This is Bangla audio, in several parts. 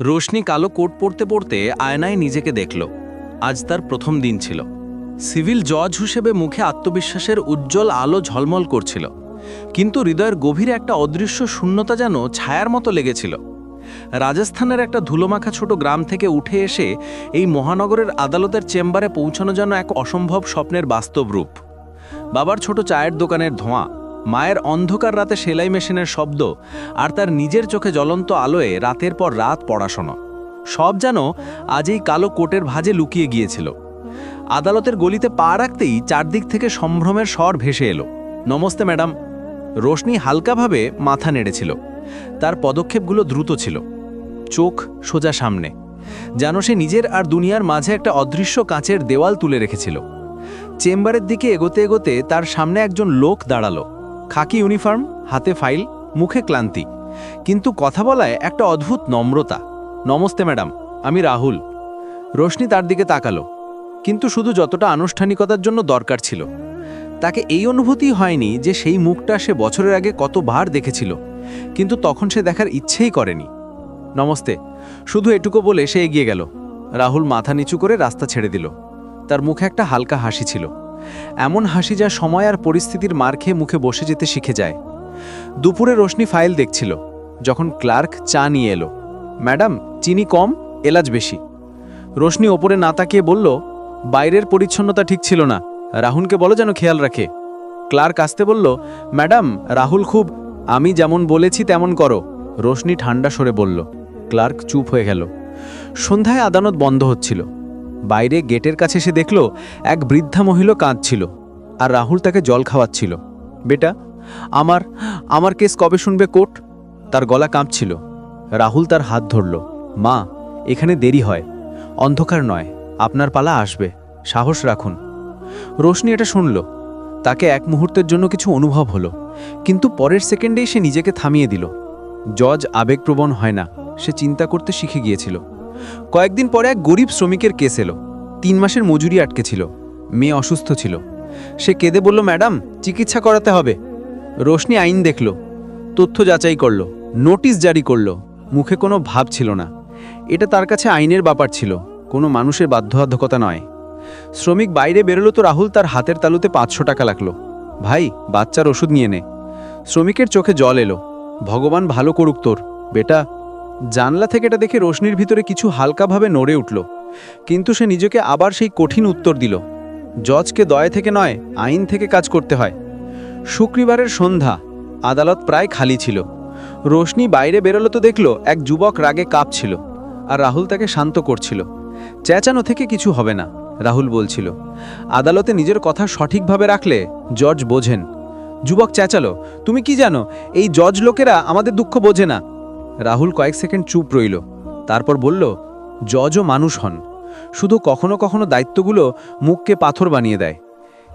রোশনি কালো কোট পরতে পরতে আয়নায় নিজেকে দেখল। আজ তার প্রথম দিন ছিল। সিভিল জজ হিসেবে মুখে আত্মবিশ্বাসের উজ্জ্বল আলো ঝলমল করছিল। কিন্তু হৃদয়ের গভীরে একটা অদৃশ্য শূন্যতা যেন ছায়ার মতো লেগেছিল। রাজস্থানের একটা ধুলোমাখা ছোট গ্রাম থেকে উঠে এসে এই মহানগরের আদালতের চেম্বারে পৌঁছানো যেন এক অসম্ভব স্বপ্নের বাস্তব রূপ। বাবার ছোট চায়ের দোকানের ধোঁয়া মায়ের অন্ধকার রাতে সেলাই মেশিনের শব্দ আর তার নিজের চোখে জ্বলন্ত আলোয় রাতের পর রাত পড়াশোনা। সব যেন আজ এই কালো কোটের ভাজে লুকিয়ে গিয়েছিল। আদালতের গলিতে পা রাখতেই চারদিক থেকে সম্ভ্রমের স্বর ভেসে এলো। নমস্তে, ম্যাডাম। রোশনি হালকাভাবে মাথা নেড়েছিল। তার পদক্ষেপগুলো দ্রুত ছিল। চোখ সোজা সামনে। যেন সে নিজের আর দুনিয়ার মাঝে একটা অদৃশ্য কাঁচের দেওয়াল তুলে রেখেছিল। চেম্বারের দিকে এগোতে এগোতে তার সামনে একজন লোক দাঁড়াল। খাকি ইউনিফর্ম, হাতে ফাইল, মুখে ক্লান্তি। কিন্তু কথা বলায় একটা অদ্ভুত নম্রতা। নমস্তে, ম্যাডাম, আমি রাহুল। রোশনি তার দিকে তাকালো। কিন্তু শুধু যতটা আনুষ্ঠানিকতার জন্য দরকার ছিল। তাকে এই অনুভূতি হয়নি যে সেই মুখটা সে বছরের আগে কতবার দেখেছিল। কিন্তু তখন সে দেখার ইচ্ছেই করেনি। নমস্তে, শুধু এটুকু বলে সে এগিয়ে গেল। রাহুল মাথা নিচু করে রাস্তা ছেড়ে দিল। তার মুখে একটা হালকা হাসি ছিল। এমন হাসি যা সময় আর পরিস্থিতির মার খেয়ে মুখে বসে যেতে শিখে যায়। দুপুরে রোশনি ফাইল দেখছিল, যখন ক্লার্ক চা নিয়ে এলো। ম্যাডাম, চিনি কম, এলাচ বেশি। রোশনি ওপরে না তাকিয়ে বলল, বাইরের পরিচ্ছন্নতা ঠিক ছিল না, রাহুলকে বলো যেন খেয়াল রাখে। ক্লার্ক আসতে বলল, ম্যাডাম, রাহুল খুব, আমি যেমন বলেছি তেমন করো। রোশনি ঠান্ডা সরে বলল। ক্লার্ক চুপ হয়ে গেল। সন্ধ্যায় আদালত বন্ধ হচ্ছিল। বাইরে গেটের কাছে এসে দেখল এক বৃদ্ধা মহিলা কাঁদছিল আর রাহুল তাকে জল খাওয়াচ্ছিল। বেটা, আমার আমার কেস কবে শুনবে কোর্ট? তার গলা কাঁপছিল। রাহুল তার হাত ধরল। মা, এখানে দেরি হয়। অন্ধকার নয়। আপনার পালা আসবে। সাহস রাখুন। রোশনি এটা শুনল। তাকে এক মুহূর্তের জন্য কিছু অনুভব হলো। কিন্তু পরের সেকেন্ডেই সে নিজেকে থামিয়ে দিল। জজ আবেগপ্রবণ হয় না। সে চিন্তা করতে শিখে গিয়েছিল। কয়েকদিন পরে এক গরিব শ্রমিকের কেস এলো। তিন মাসের মজুরি আটকে ছিল। মেয়ে অসুস্থ ছিল। সে কেঁদে বলল, ম্যাডাম, চিকিৎসা করাতে হবে। রোশনি আইন দেখল, তথ্য যাচাই করল, নোটিশ জারি করল। মুখে কোনো ভাব ছিল না। এটা তার কাছে আইনের ব্যাপার ছিল, কোনো মানুষের বাধ্যবাধকতা নয়। শ্রমিক বাইরে বেরোলো তো রাহুল তার হাতের তালুতে পাঁচশো টাকা লাগল। ভাই, বাচ্চার ওষুধ নিয়ে নে। শ্রমিকের চোখে জল এলো, ভগবান ভালো করুক তোর, বেটা। জানলা থেকে এটা দেখে রোশনির ভিতরে কিছু হালকাভাবে নড়ে উঠল। কিন্তু সে নিজেকে আবার সেই কঠিন উত্তর দিল। জজকে দয়া থেকে নয়, আইন থেকে কাজ করতে হয়। শুক্রবারের সন্ধ্যা, আদালত প্রায় খালি ছিল। রোশনি বাইরে বেরোলো তো দেখল এক যুবক রাগে কাঁপছিল আর রাহুল তাকে শান্ত করছিল। চেঁচানো থেকে কিছু হবে না, রাহুল বলছিল। আদালতে নিজের কথা সঠিকভাবে রাখলে জজ বোঝেন। যুবক চেঁচালো, তুমি কি জানো, এই জজ লোকেরা আমাদের দুঃখ বোঝে না। রাহুল কয়েক সেকেন্ড চুপ রইল। তারপর বলল জজও মানুষ হন। শুধু কখনো কখনো দায়িত্বগুলো মুখকে পাথর বানিয়ে দেয়।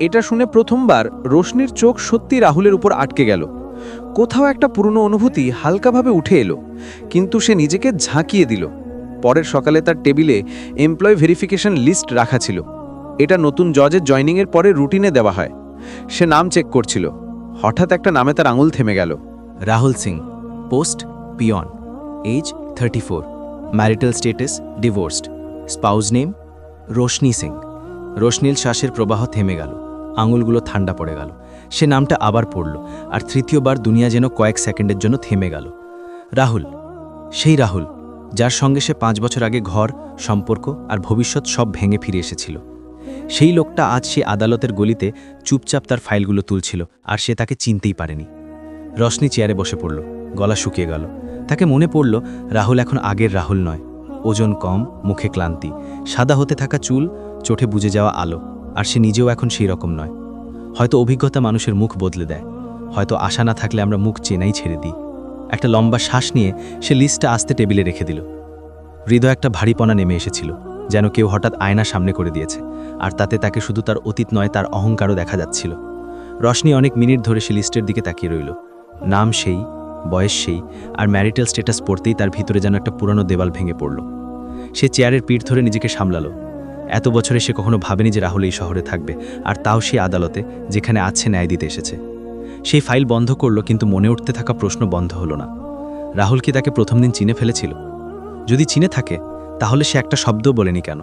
এটা শুনে প্রথমবার রোশনির চোখ সত্যি রাহুলের উপর আটকে গেল। কোথাও একটা পুরনো অনুভূতি হালকাভাবে উঠে এলো, কিন্তু সে নিজেকে ঝাঁকিয়ে দিল। পরের সকালে তার টেবিলে এমপ্লয় ভেরিফিকেশন লিস্ট রাখা ছিল। এটা নতুন জজের জয়নিংয়ের পরে রুটিনে দেওয়া হয়। সে নাম চেক করছিল। হঠাৎ একটা নামে তার আঙুল থেমে গেল। Rahul Singh post peon thirty four marital status divorced spouse name Roshni Singh রোশনীল শ্বাসের প্রবাহ থেমে গেল। আঙুলগুলো ঠান্ডা পড়ে গেল। সে নামটা আবার পড়ল আর তৃতীয়বার দুনিয়া যেন কয়েক সেকেন্ডের জন্য থেমে গেল। রাহুল, সেই রাহুল, যার সঙ্গে সে পাঁচ বছর আগে ঘর, সম্পর্ক আর ভবিষ্যৎ সব ভেঙে ফিরে এসেছিল। সেই লোকটা আজ সে আদালতের গলিতে চুপচাপ তার ফাইলগুলো তুলছিল আর সে তাকে চিনতেই পারেনি। রশনি চেয়ারে বসে পড়ল। গলা শুকিয়ে গেল। তাকে মনে পড়ল রাহুল এখন আগের রাহুল নয়। ওজন কম, মুখে ক্লান্তি। সাদা হতে থাকা চুল চোখে বুঝে যাওয়া আলো। আর সে নিজেও এখন সেই রকম নয়। হয়তো অভিজ্ঞতা মানুষের মুখ বদলে দেয়। হয়তো আশা না থাকলে আমরা মুখ চেনাই ছেড়ে দিই। একটা লম্বা শ্বাস নিয়ে সে লিস্টটা আস্তে টেবিলে রেখে দিল। হৃদয় একটা ভারীপনা নেমে এসেছিল, যেন কেউ হঠাৎ আয়না সামনে করে দিয়েছে। আর তাতে তাকে শুধু তার অতীত নয়, তার অহংকারও দেখা যাচ্ছিল। রশনি অনেক মিনিট ধরে সে লিস্টের দিকে তাকিয়ে রইল। নাম সেই বয়স সেই, আর ম্যারিটাল স্ট্যাটাস পড়তেই তার ভিতরে যেন একটা পুরনো দেওয়াল ভেঙে পড়ল। সে চেয়ারের পিঠ ধরে নিজেকে সামলালো। এত বছরে সে কখনো ভাবেনি যে রাহুল এই শহরে থাকবে, আর তাও সে আদালতে, যেখানে আছে ন্যায় দিতে এসেছে। সেই ফাইল বন্ধ করল, কিন্তু মনে উঠতে থাকা প্রশ্ন বন্ধ হলো না। রাহুল কি তাকে প্রথম দিন চিনে ফেলেছিল? যদি চিনে থাকে, তাহলে সে একটা শব্দও বলেনি কেন?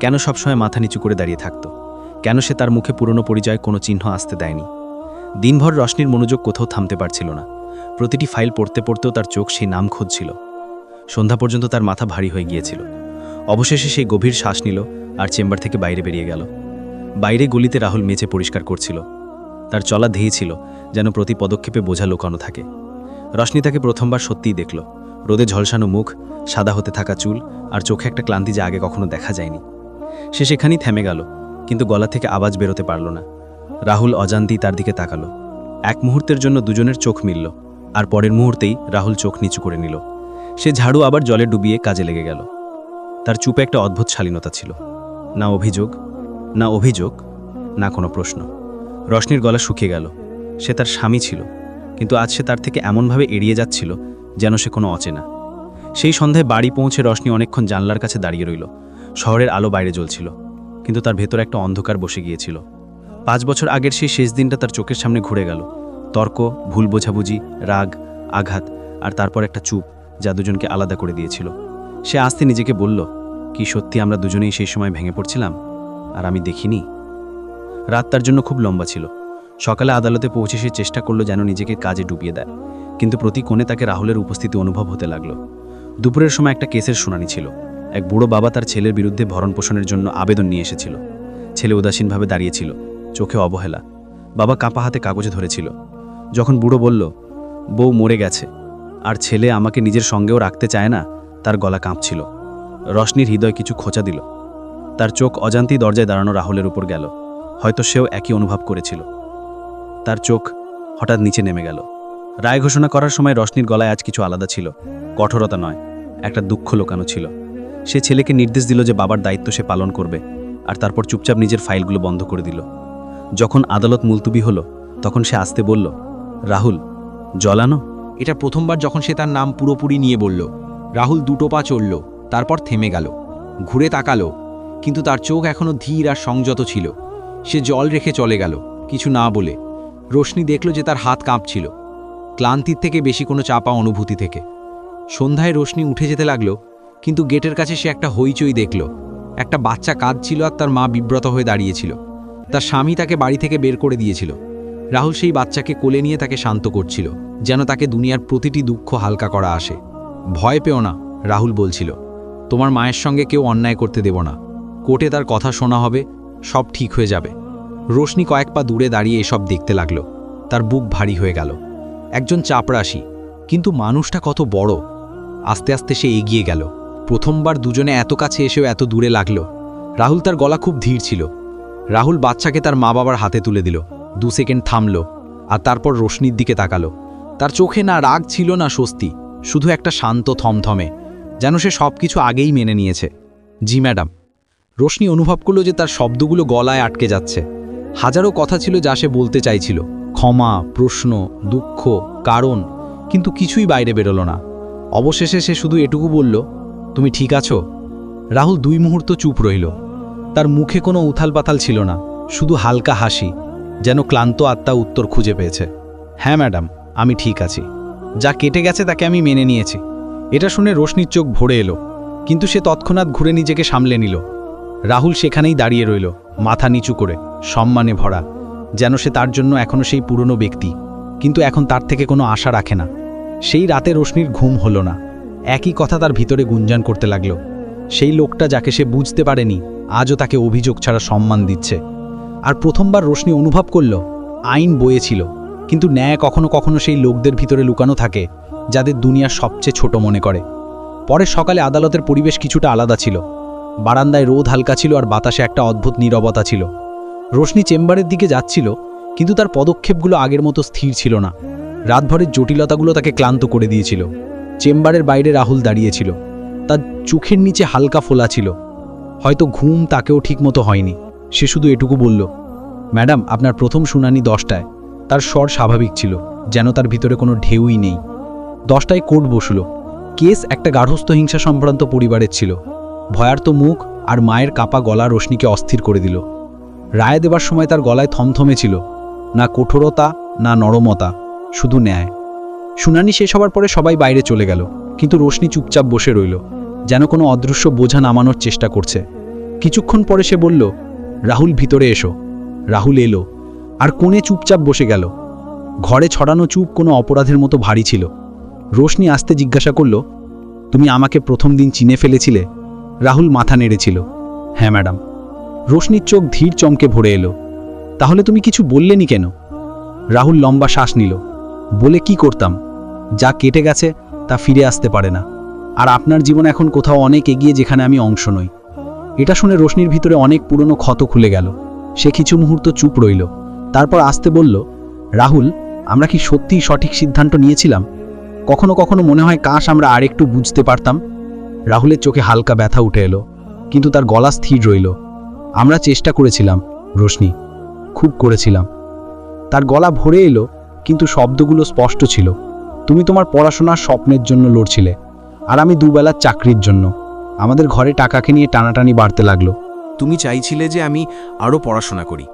কেন সবসময় মাথা নিচু করে দাঁড়িয়ে থাকতো? কেন সে তার মুখে পুরনো পরিচয় কোনো চিহ্ন আসতে দেয়নি? দিনভর রশনির মনোযোগ কোথাও থামতে পারছিল না। প্রতিটি ফাইল পড়তে পড়তেও তার চোখ সেই নাম খুঁজছিল। সন্ধ্যা পর্যন্ত তার মাথা ভারী হয়ে গিয়েছিল। অবশেষে সেই গভীর শ্বাস নিল আর চেম্বার থেকে বাইরে বেরিয়ে গেল। বাইরে গলিতে রাহুল মেচে পরিষ্কার করছিল। তার চলা ধেয়ে ছিল, যেন প্রতি পদক্ষেপে বোঝা লোকানো থাকে। রশনি তাকে প্রথমবার সত্যিই দেখল। রোদে ঝলসানো মুখ, সাদা হতে থাকা চুল আর চোখে একটা ক্লান্তি যা আগে কখনো দেখা যায়নি। সে সেখানেই থেমে গেল, কিন্তু গলা থেকে আওয়াজ বেরোতে পারল না। রাহুল অজান্তেই তার দিকে তাকালো। এক মুহূর্তের জন্য দুজনের চোখ মিলল, আর পরের মুহূর্তেই রাহুল চোখ নিচু করে নিল। সে ঝাড়ু আবার জলে ডুবিয়ে কাজে লেগে গেল। তার চুপে একটা অদ্ভুত শালীনতা ছিল। না অভিযোগ না অভিযোগ, না কোনো প্রশ্ন। রশনির গলা শুকিয়ে গেল। সে তার স্বামী ছিল, কিন্তু আজ সে তার থেকে এমনভাবে এড়িয়ে যাচ্ছিল যেন সে কোনো অচেনা। সেই সন্ধ্যায় বাড়ি পৌঁছে রশনি অনেকক্ষণ জানলার কাছে দাঁড়িয়ে রইল। শহরের আলো বাইরে জ্বলছিল, কিন্তু তার ভেতর একটা অন্ধকার বসে গিয়েছিল। পাঁচ বছর আগের সেই শেষ দিনটা তার চোখের সামনে ঘুরে গেল। তর্ক, ভুল বোঝাবুঝি, রাগ, আঘাত আর তারপর একটা চুপ যা দুজনকে আলাদা করে দিয়েছিল। সে আস্তে নিজেকে বলল, কি সত্যি আমরা দুজনেই সেই সময় ভেঙে পড়ছিলাম? আর আমি দেখিনি? রাত তার জন্য খুব লম্বা ছিল। সকালে আদালতে পৌঁছে সে চেষ্টা করল যেন নিজেকে কাজে ডুবিয়ে দেয়। কিন্তু প্রতি কোণে তাকে রাহুলের উপস্থিতি অনুভব হতে লাগল। দুপুরের সময় একটা কেসের শুনানি ছিল। এক বুড়ো বাবা তার ছেলের বিরুদ্ধে ভরণ পোষণের জন্য আবেদন নিয়ে এসেছিল। ছেলে উদাসীনভাবে দাঁড়িয়েছিল চোখে অবহেলা। বাবা কাঁপা হাতে কাগজে ধরেছিল। যখন বুড়ো বলল, বউ মরে গেছে, আর ছেলে আমাকে নিজের সঙ্গেও রাখতে চায় না, তার গলা কাঁপছিল। রশনির হৃদয় কিছু খোঁচা দিল। তার চোখ অজান্তেই দরজায় দাঁড়ানো রাহুলের উপর গেল। হয়তো সেও একই অনুভব করেছিল। তার চোখ হঠাৎ নিচে নেমে গেল। রায় ঘোষণা করার সময় রশনির গলায় আজ কিছু আলাদা ছিল। কঠোরতা নয়, একটা দুঃখ লোকানো ছিল। সে ছেলেকে নির্দেশ দিল যে বাবার দায়িত্ব সে পালন করবে, আর তারপর চুপচাপ নিজের ফাইলগুলো বন্ধ করে দিল। যখন আদালত মুলতুবি হলো, তখন সে আসতে বলল, রাহুল, জলানো? এটা প্রথমবার যখন সে তার নাম পুরোপুরি নিয়ে বলল। রাহুল দুটো পা চলল তারপর থেমে গেল, ঘুরে তাকালো, কিন্তু তার চোখ এখনও ধীর আর সংযত ছিল। সে জল রেখে চলে গেল, কিছু না বলে। রোশনি দেখল যে তার হাত কাঁপছিল, ক্লান্তির থেকে বেশি কোনো চাপা অনুভূতি থেকে। সন্ধ্যায় রোশনি উঠে যেতে লাগল, কিন্তু গেটের কাছে সে একটা হইচই দেখল। একটা বাচ্চা কাঁদছিল আর তার মা বিব্রত হয়ে দাঁড়িয়েছিল তার স্বামী তাকে বাড়ি থেকে বের করে দিয়েছিল। রাহুল সেই বাচ্চাকে কোলে নিয়ে তাকে শান্ত করছিল, যেন তাকে দুনিয়ার প্রতিটি দুঃখ হালকা করা আসে। ভয় পেও না, রাহুল বলছিল। তোমার মায়ের সঙ্গে কেউ অন্যায় করতে দেব না। কোর্টে তার কথা শোনা হবে, সব ঠিক হয়ে যাবে। রোশনি কয়েক পা দূরে দাঁড়িয়ে এসব দেখতে লাগল। তার বুক ভারী হয়ে গেল। একজন চাপরাশি, কিন্তু মানুষটা কত বড়। আস্তে আস্তে সে এগিয়ে গেল। প্রথমবার দুজনে এত কাছে এসেও এত দূরে লাগল। রাহুল তার গলা খুব ধীর ছিল। রাহুল বাচ্চাকে তার মা বাবার হাতে তুলে দিল। দু সেকেন্ড থামল আর তারপর রোশনির দিকে তাকালো। তার চোখে না রাগ ছিল না স্বস্তি, শুধু একটা শান্ত থমথমে, যেন সে সব কিছু আগেই মেনে নিয়েছে। জি, ম্যাডাম। রোশনি অনুভব করল যে তার শব্দগুলো গলায় আটকে যাচ্ছে। হাজারো কথা ছিল যা সে বলতে চাইছিল। ক্ষমা, প্রশ্ন, দুঃখ, কারণ, কিন্তু কিছুই বাইরে বেরোলো না। অবশেষে সে শুধু এটুকু বলল, তুমি ঠিক আছো? রাহুল দুই মুহূর্ত চুপ রইল। তার মুখে কোনো উথালপাতাল ছিল না, শুধু হালকা হাসি, যেন ক্লান্ত আত্মা উত্তর খুঁজে পেয়েছে। হ্যাঁ ম্যাডাম, আমি ঠিক আছি। যা কেটে গেছে তাকে আমি মেনে নিয়েছি। এটা শুনে রোশনির চোখ ভরে এলো, কিন্তু সে তৎক্ষণাৎ ঘুরে নিজেকে সামলে নিল। রাহুল সেখানেই দাঁড়িয়ে রইল, মাথা নিচু করে, সম্মানে ভরা, যেন সে তার জন্য এখনও সেই পুরনো ব্যক্তি, কিন্তু এখন তার থেকে কোনো আশা রাখে না। সেই রাতে রোশনির ঘুম হলো না। একই কথা তার ভিতরে গুঞ্জান করতে লাগল। সেই লোকটা যাকে সে বুঝতে পারেনি আজও তাকে অভিযোগ ছাড়া সম্মান দিচ্ছে। আর প্রথমবার রোশনি অনুভব করল, আইন বয়েছিল কিন্তু ন্যায় কখনো কখনো সেই লোকদের ভিতরে লুকানো থাকে, যাদের দুনিয়ার সবচেয়ে ছোট মনে করে। পরে সকালে আদালতের পরিবেশ কিছুটা আলাদা ছিল। বারান্দায় রোদ হালকা ছিল আর বাতাসে একটা অদ্ভুত নীরবতা ছিল। রোশনি চেম্বারের দিকে যাচ্ছিল, কিন্তু তার পদক্ষেপগুলো আগের মতো স্থির ছিল না। রাতভরের জটিলতাগুলো তাকে ক্লান্ত করে দিয়েছিল। চেম্বারের বাইরে রাহুল দাঁড়িয়েছিল তার চোখের নিচে হালকা ফোলা ছিল। হয়তো ঘুম তাকেও ঠিকমতো হয়নি। সে শুধু এটুকু বলল, ম্যাডাম, আপনার প্রথম শুনানি দশটায়। তার স্বর স্বাভাবিক ছিল, যেন তার ভিতরে কোনো ঢেউই নেই। দশটায় কোর্ট বসল। কেস একটা গার্হস্থ হিংসা সম্ভ্রান্ত পরিবারের ছিল। ভয়ার্ত মুখ আর মায়ের কাপা গলা রোশনিকে অস্থির করে দিল। রায় দেবার সময় তার গলায় থমথমে ছিল, না কঠোরতা, না নরমতা, শুধু ন্যায়। শুনানি শেষ হওয়ার পরে সবাই বাইরে চলে গেল, কিন্তু রোশনি চুপচাপ বসে রইল। যেন কোনো অদৃশ্য বোঝা নামানোর চেষ্টা করছে। কিছুক্ষণ পরে সে বলল, রাহুল, ভিতরে এসো। রাহুল এলো। আর কোণে চুপচাপ বসে গেল। ঘরে ছড়ানো চুপ কোনো অপরাধের মতো ভারী ছিল। রোশনি আসতে জিজ্ঞাসা করল, তুমি আমাকে প্রথম দিন চিনে ফেলেছিলে? রাহুল মাথা নেড়েছিল। হ্যাঁ ম্যাডাম। রোশনির চোখ ধীর চমকে ভরে এলো। তাহলে তুমি কিছু বললেনি কেন? রাহুল লম্বা শ্বাস নিল। বলে কি করতাম? যা কেটে গেছে, তা ফিরে আসতে পারে না। আর আপনার জীবন এখন কোথাও অনেক এগিয়ে যেখানে আমি অংশ নই। এটা শুনে রোশনির ভিতরে অনেক পুরনো ক্ষত খুলে গেল। সে কিছু মুহূর্ত চুপ রইল। তারপর আসতে বলল, রাহুল, আমরা কি সত্যিই সঠিক সিদ্ধান্ত নিয়েছিলাম? কখনো কখনো মনে হয় কাশ আমরা আরেকটু বুঝতে পারতাম? রাহুলের চোখে হালকা ব্যথা উঠে এলো, কিন্তু তার গলা স্থির রইল। আমরা চেষ্টা করেছিলাম, রোশনি, খুব করেছিলাম। তার গলা ভরে এলো, কিন্তু শব্দগুলো স্পষ্ট ছিল। তুমি তোমার পড়াশোনার স্বপ্নের জন্য লড়ছিলে। আর আমি দুবেলার চাকরির জন্য। আমাদের ঘরে টাকাকে নিয়ে টানাটানি বাড়তে লাগল। তুমি চাইছিলে যে আমি আরও পড়াশোনা করি,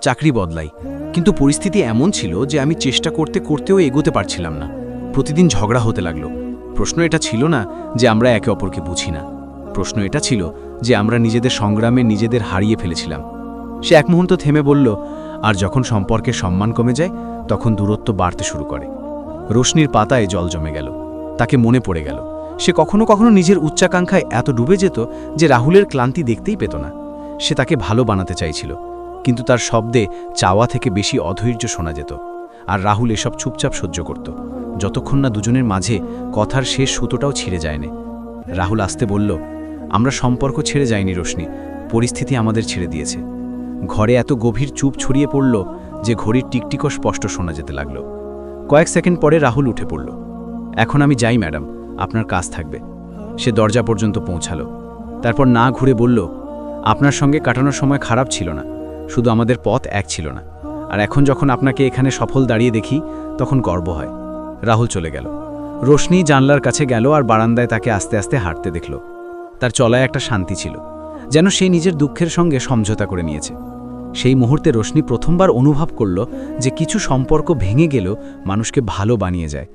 চাকরি বদলাই। কিন্তু পরিস্থিতি এমন ছিল যে আমি চেষ্টা করতে করতেও এগোতে পারছিলাম না। প্রতিদিন ঝগড়া হতে লাগল। প্রশ্ন এটা ছিল না যে আমরা একে অপরকে বুঝি না। প্রশ্ন এটা ছিল যে আমরা নিজেদের সংগ্রামে নিজেদের হারিয়ে ফেলেছিলাম। সে এক মুহূর্ত থেমে বলল, আর যখন সম্পর্কের সম্মান কমে যায়, তখন দূরত্ব বাড়তে শুরু করে। রোশনির পাতায় জল জমে গেল। তাকে মনে পড়ে গেল। সে কখনো কখনো নিজের উচ্চাকাঙ্ক্ষায় এত ডুবে যেত যে রাহুলের ক্লান্তি দেখতেই পেত না। সে তাকে ভালো বানাতে চাইছিল, কিন্তু তার শব্দে চাওয়া থেকে বেশি অধৈর্য শোনা যেত। আর রাহুল এসব চুপচাপ সহ্য করত। যতক্ষণ না দুজনের মাঝে কথার শেষ সুতোটাও ছিঁড়ে যায়নি। রাহুল আসতে বলল, আমরা সম্পর্ক ছেড়ে যাইনি রোশনি, পরিস্থিতি আমাদের ছেড়ে দিয়েছে। ঘরে এত গভীর চুপ ছড়িয়ে পড়ল যে ঘড়ির টিকটিকও স্পষ্ট শোনা যেতে লাগল। কয়েক সেকেন্ড পরে রাহুল উঠে পড়ল, এখন আমি যাই, ম্যাডাম। আপনার কাজ থাকবে। সে দরজা পর্যন্ত পৌঁছালো। তারপর না ঘুরে বলল, আপনার সঙ্গে কাটানোর সময় খারাপ ছিল না। শুধু আমাদের পথ এক ছিল না। আর এখন যখন আপনাকে এখানে সফল দাঁড়িয়ে দেখি, তখন গর্ব হয়। রাহুল চলে গেল। রোশনি জানলার কাছে গেল আর বারান্দায় তাকে আস্তে আস্তে হাঁটতে দেখল। তার চলায় একটা শান্তি ছিল, যেন সে নিজের দুঃখের সঙ্গে সমঝোতা করে নিয়েছে। সেই মুহূর্তে রোশনি প্রথমবার অনুভব করল যে কিছু সম্পর্ক ভেঙে গেলেও মানুষকে ভালো বানিয়ে যায়।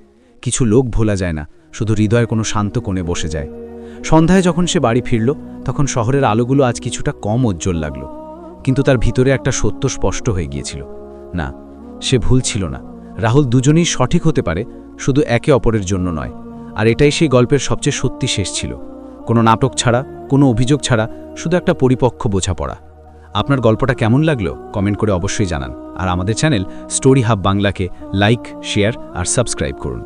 কিছু লোক ভোলা যায় না শুধু হৃদয়ের কোনো শান্ত কোণে বসে যায়। সন্ধ্যায় যখন সে বাড়ি ফিরল, তখন শহরের আলোগুলো আজ কিছুটা কম উজ্জ্বল লাগল। কিন্তু তার ভিতরে একটা সত্য স্পষ্ট হয়ে গিয়েছিল। না, সে ভুল ছিল না। রাহুল দুজনেই সঠিক হতে পারে, শুধু একে অপরের জন্য নয়। আর এটাই সেই গল্পের সবচেয়ে সত্যি শেষ ছিল। কোনো নাটক ছাড়া, কোনো অভিযোগ ছাড়া, শুধু একটা পরিপক্ষ বোঝাপড়া। আপনার গল্পটা কেমন লাগল? কমেন্ট করে অবশ্যই জানান। আর আমাদের চ্যানেল স্টোরি হাব বাংলাকে লাইক, শেয়ার আর সাবস্ক্রাইব করুন।